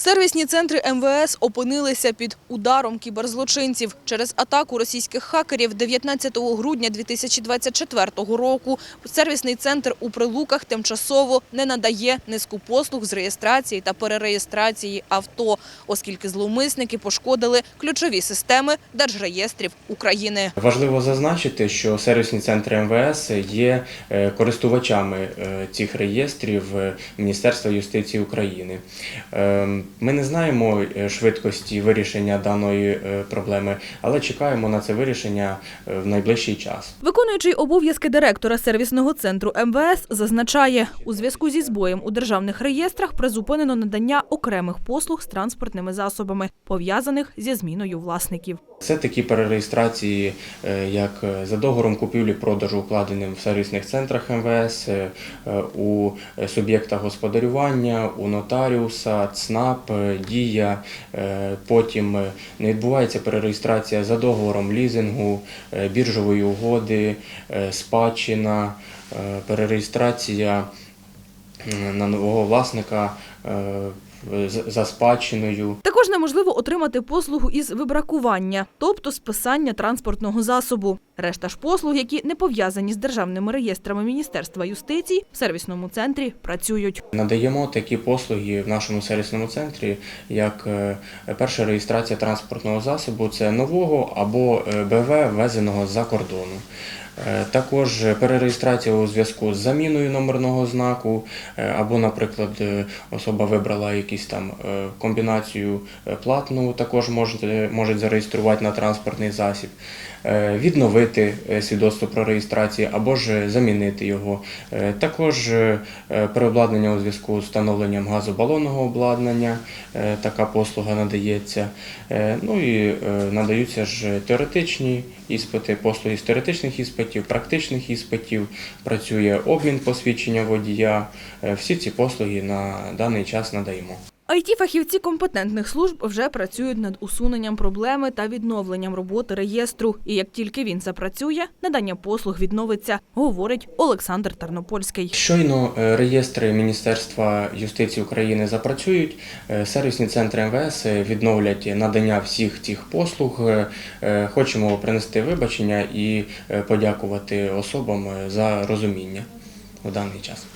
Сервісні центри МВС опинилися під ударом кіберзлочинців. Через атаку російських хакерів 19 грудня 2024 року сервісний центр у Прилуках тимчасово не надає низку послуг з реєстрації та перереєстрації авто, оскільки зловмисники пошкодили ключові системи держреєстрів України. Важливо зазначити, що сервісні центри МВС є е, користувачами е, цих реєстрів е, Міністерства юстиції України. Ми не знаємо е, швидкості вирішення даної е, проблеми, але чекаємо на це вирішення е, в найближчий час. Виконуючий обов'язки директора сервісного центру МВС зазначає, у зв'язку зі збоєм у державних реєстрах призупинено надання окремих послуг з транспортними засобами, пов'язаних зі зміною власників. Це такі перереєстрації, як за договором купівлі-продажу, укладеним в сервісних центрах МВС, у суб'єкта господарювання, у нотаріуса, ЦНАП, е, Дія. Е, Потім не відбувається перереєстрація за договором лізингу, е, біржової угоди, спадщина, перереєстрація на нового власника за спадщиною. Також неможливо отримати послугу із вибракування, тобто списання транспортного засобу. Решта ж послуг, які не пов'язані з державними реєстрами Міністерства юстиції, в сервісному центрі працюють. Надаємо такі послуги в нашому сервісному центрі, як е, перша реєстрація транспортного засобу, це нового або е, БВ ввезеного з-за кордону. Е, Також перереєстрація у зв'язку з заміною номерного знаку, е, або, наприклад, е, особа вибрала якусь там комбінацію платну, також можуть, можуть зареєструвати на транспортний засіб, відновити свідоцтво про реєстрацію або ж замінити його. Також переобладнання у зв'язку з встановленням газобалонного обладнання, така послуга надається. Ну і надаються ж теоретичні іспити, послуги з теоретичних іспитів, практичних іспитів, працює обмін посвідчення водія. Е, Всі ці послуги на даний час надаємо. IT-фахівці компетентних служб вже працюють над усуненням проблеми та відновленням роботи реєстру. І як тільки він запрацює, надання послуг відновиться, говорить Олександр Тарнопольський. Щойно е, реєстри Міністерства юстиції України запрацюють, е, сервісні центри МВС відновлять надання всіх цих послуг. Е, е, Хочемо принести вибачення і е, подякувати особам е, за розуміння у даний час.